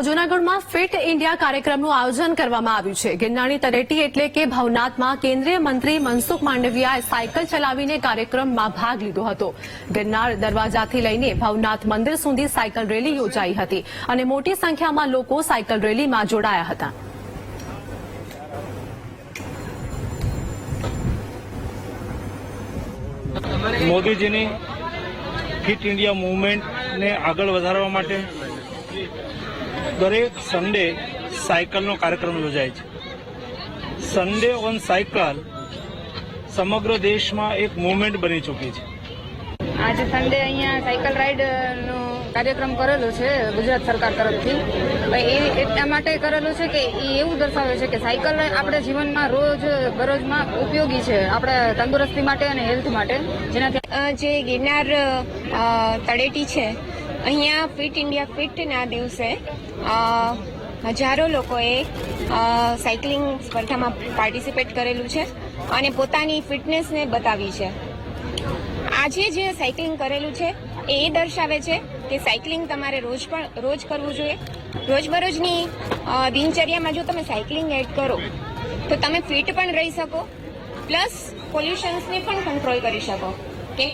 તો જૂનાગઢમાં fit India કાર્યક્રમનું આયોજન કરવામાં આવ્યું છે. ગિરનારની તરેટી એટલે કે ભવનાથમાં કેન્દ્રીય મંત્રી મનસુખ માંડવિયાએ સાયકલ ચલાવીને કાર્યક્રમમાં ભાગ લીધો હતો. ગિરનાર દરવાજાથી લઈને ભવનાથ મંદિર સુધી સાયકલ રેલી યોજાઈ હતી અને મોટી સંખ્યામાં લોકો સાયકલ રેલીમાં જોડાયા હતા. મોદીજીની ફિટ ઇન્ડિયા મુવમેન્ટને આગળ વધારવા માટે દરેક સન્ડે સાયકલનો કાર્યક્રમ યોજાય છે. સન્ડે ઓન સાયકલ સમગ્ર દેશમાં એક મુવમેન્ટ બની ચૂકી છે. આજે સન્ડે અહીંયા સાયકલ રાઈડ નો કાર્યક્રમ કરેલો છે ગુજરાત સરકાર તરફથી. પણ એ એટલા માટે કરેલું છે કે એ એવું દર્શાવે છે કે સાયકલ આપણે જીવનમાં રોજ બરોજમાં ઉપયોગી છે આપણે તંદુરસ્તી માટે અને હેલ્થ માટે. જેનાથી જે ગિરનાર તળેટી છે અહીંયા ફિટ ઇન્ડિયા ફિટના દિવસે હજારો લોકોએ સાયકલિંગ સ્પર્ધામાં પાર્ટિસિપેટ કરેલું છે અને પોતાની ફિટનેસને બતાવી છે. આજે જે સાયકલિંગ કરેલું છે, એ દર્શાવે છે કે સાયકલિંગ તમારે રોજ પણ, રોજ કરવું જોઈએ. રોજબરોજની દિનચર્યામાં જો તમે સાયકલિંગ એડ કરો, તો તમે ફિટ પણ રહી શકો, પ્લસ પોલ્યુશન્સને પણ કંટ્રોલ કરી શકો. કે